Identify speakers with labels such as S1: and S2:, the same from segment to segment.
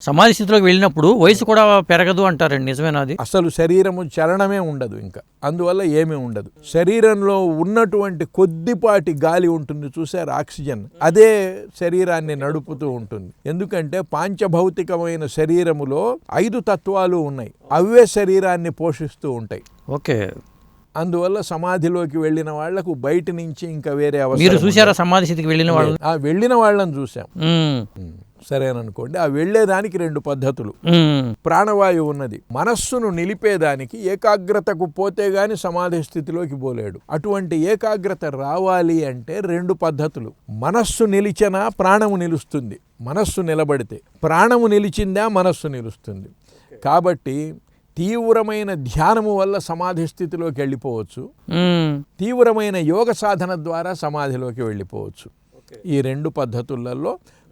S1: సమాధి స్థితిలోకి వెళ్ళినప్పుడు వయసు కూడా పెరగదు అంటారండి నిజమేనా అది?
S2: అసలు శరీరము చలనమే ఉండదు ఇంకా. అందువల్ల ఏమీ ఉండదు. శరీరంలో ఉన్నటువంటి కొద్దిపాటి గాలి ఉంటుంది చూసారు ఆక్సిజన్. అదే శరీరాన్ని నడుపుతూ ఉంటుంది. ఎందుకంటే పాంచభౌతికమైన శరీరములో ఐదు తత్వాలు ఉన్నాయి. అవే శరీరాన్ని పోషిస్తూ ఉంటాయి.
S1: ఓకే.
S2: అందువల్ల సమాధిలోకి వెళ్ళిన వాళ్ళకు బయట నుంచి ఇంకా వేరే అవసరం
S1: మీరు చూసారా సమాధి స్థితికి వెళ్ళిన వాళ్ళు
S2: వెళ్ళిన? వాళ్ళని చూసాం సరేననుకోండి. ఆ వెళ్ళేదానికి రెండు పద్ధతులు. ప్రాణవాయువు ఉన్నది. మనస్సును నిలిపేదానికి ఏకాగ్రతకు పోతే గాని సమాధి స్థితిలోకి పోలేడు. అటువంటి ఏకాగ్రత రావాలి అంటే రెండు పద్ధతులు. మనస్సు నిలిచినా ప్రాణము నిలుస్తుంది. మనస్సు నిలబడితే. ప్రాణము నిలిచిందా మనస్సు నిలుస్తుంది. కాబట్టి తీవ్రమైన ధ్యానము వల్ల సమాధి స్థితిలోకి వెళ్ళిపోవచ్చు. తీవ్రమైన యోగ సాధన ద్వారా సమాధిలోకి వెళ్ళిపోవచ్చు. ఈ రెండు పద్ధతులలో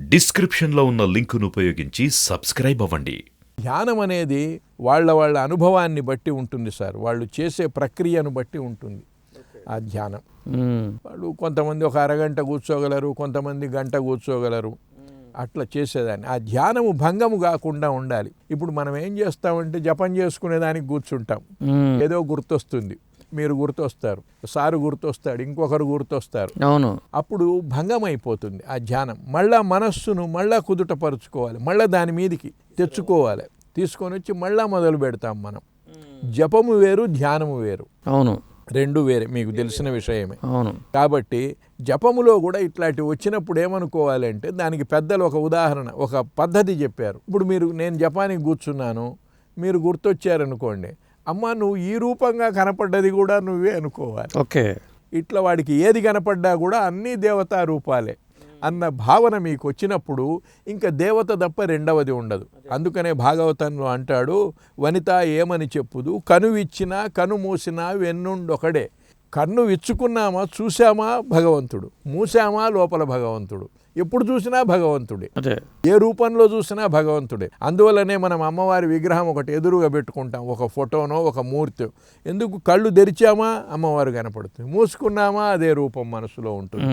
S3: డిస్క్రిప్షన్లో ఉన్న లింకును ఉపయోగించి సబ్స్క్రైబ్ అవ్వండి.
S2: ధ్యానం అనేది వాళ్ళ వాళ్ళ అనుభవాన్ని బట్టి ఉంటుంది సార్. వాళ్ళు చేసే ప్రక్రియను బట్టి ఉంటుంది ఆ ధ్యానం. వాళ్ళు కొంతమంది ఒక అరగంట కూర్చోగలరు కొంతమంది గంట కూర్చోగలరు. అట్లా చేసేదాన్ని. ఆ ధ్యానము భంగము కాకుండా ఉండాలి. ఇప్పుడు మనం ఏం చేస్తామంటే జపం చేసుకునే దానికి కూర్చుంటాం ఏదో గుర్తొస్తుంది. మీరు గుర్తొస్తారు సారు గుర్తొస్తాడు ఇంకొకరు గుర్తొస్తారు.
S1: అవును.
S2: అప్పుడు భంగం అయిపోతుంది ఆ ధ్యానం. మళ్ళా మనస్సును మళ్ళా కుదుటపరుచుకోవాలి మళ్ళా దాని మీదికి తెచ్చుకోవాలి. తీసుకొని వచ్చి మళ్ళా మొదలు పెడతాం మనం. జపము వేరు ధ్యానము వేరు.
S1: అవును.
S2: రెండు వేరే మీకు తెలిసిన విషయమే.
S1: అవును.
S2: కాబట్టి జపములో కూడా ఇట్లాంటివి వచ్చినప్పుడు ఏమనుకోవాలంటే దానికి పెద్దలు ఒక ఉదాహరణ ఒక పద్ధతి చెప్పారు. ఇప్పుడు మీరు నేను జపానికి కూర్చున్నాను మీరు గుర్తొచ్చారనుకోండి అమ్మ నువ్వు ఈ రూపంగా కనపడ్డది కూడా నువ్వే అనుకోవాలి.
S1: ఓకే.
S2: ఇట్లా వాడికి ఏది కనపడ్డా కూడా అన్నీ దేవతా రూపాలే. అన్న భావన మీకు వచ్చినప్పుడు ఇంకా దేవత తప్ప రెండవది ఉండదు. అందుకనే భాగవతంలో అంటాడు వనిత ఏమని చెప్పుదు? కను ఇచ్చినా కను మూసినా వెన్నుండొకడే. కన్ను విచ్చుకున్నామా చూసామా భగవంతుడు. మూసామా లోపల భగవంతుడు. ఎప్పుడు చూసినా భగవంతుడే. ఏ రూపంలో చూసినా భగవంతుడే. అందువల్లనే మనం అమ్మవారి విగ్రహం ఒకటి ఎదురుగా పెట్టుకుంటాం. ఒక ఫోటోనో ఒక మూర్తి ఎందుకు? కళ్ళు తెరిచామా? అమ్మవారు కనపడుతుంది. మూసుకున్నామా? అదే రూపం మనసులో ఉంటుంది.